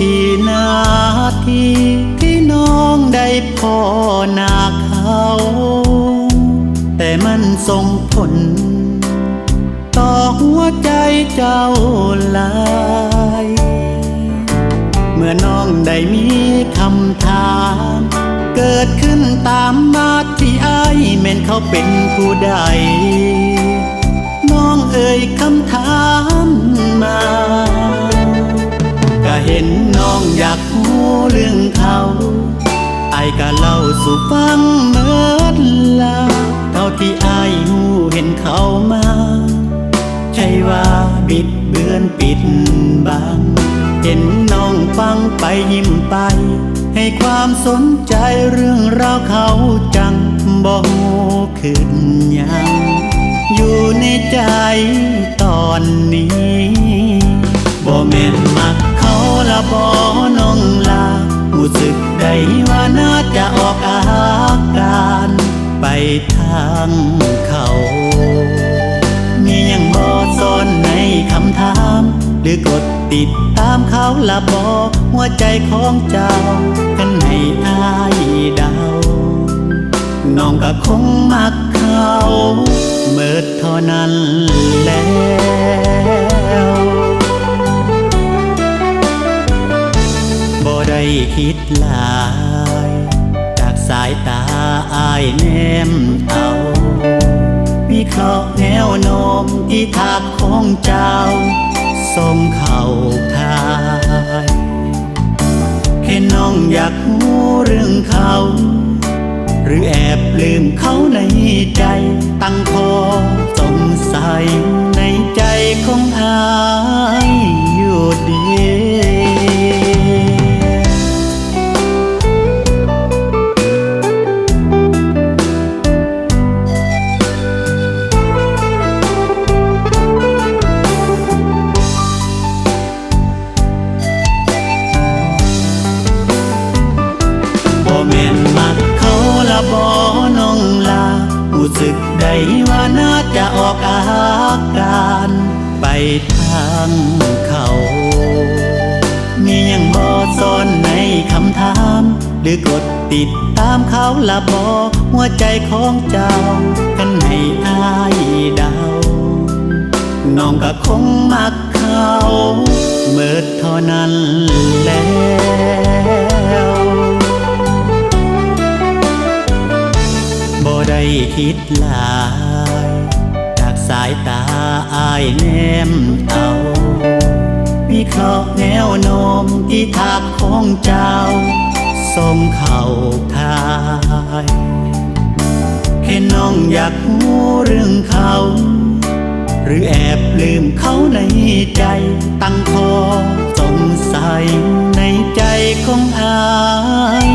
กี่นาทีที่น้องได้พ่อนาเขา แต่มันส่งผล ต่อหัวใจเจ้าลายเมื่อน้องได้มีคำถาม เกิดขึ้นตามมาที่ไอายแม่นเขาเป็นผู้ใด น้องเอ่ยคำ ก็เล่าสู่ฟังเมื่อลาเท่าที่อายหูเห็นเขามา ใช่ว่าบิดเบือนปิดบัง เห็นน้องฟังไปยิ้มไป ให้ความสนใจเรื่องราวเขาจังบ่ฮู้ขึ้นยัง อยู่ในใจตอนนี้บ่แม่นมักเขาละบ่น สึกได้ว่าน่าจะออกอาการไปทางเขา มียังบอซ่อนในคำถาม หรือกดติดตามเขาละบอหัวใจของเจ้า กันให้อายเดาน้องก็คงมักเขา ได้คิดหลาย จากสายตาอายแนมเอาวิเคราะห์แนวโน้มที่ทักของเจ้าส่งเข้าทายแค่น้องอยากรู้เรื่องเขา หรือแอบลืมเขาในใจ ตั้งคอสงสัยในใจ รู้สึกได้ว่าน่าจะออกอาการไปทางเขา มียังบ่ซ่อนในคำถาม หรือกดติดตามเขาละบ่หัวใจของเจ้า กันให้อายเดา น้องก็คงมักเขา เมิดเท่านั้นแล้ว คิดหลาย จากสายตาอายแนมเอาวิเคราะห์แนวนมที่ทักของเจ้าสมเข่าทายแค่น้องอยากหูเรื่องเขา หรือแอบลืมเขาในใจตั้งคอสงสัยในใจของอาย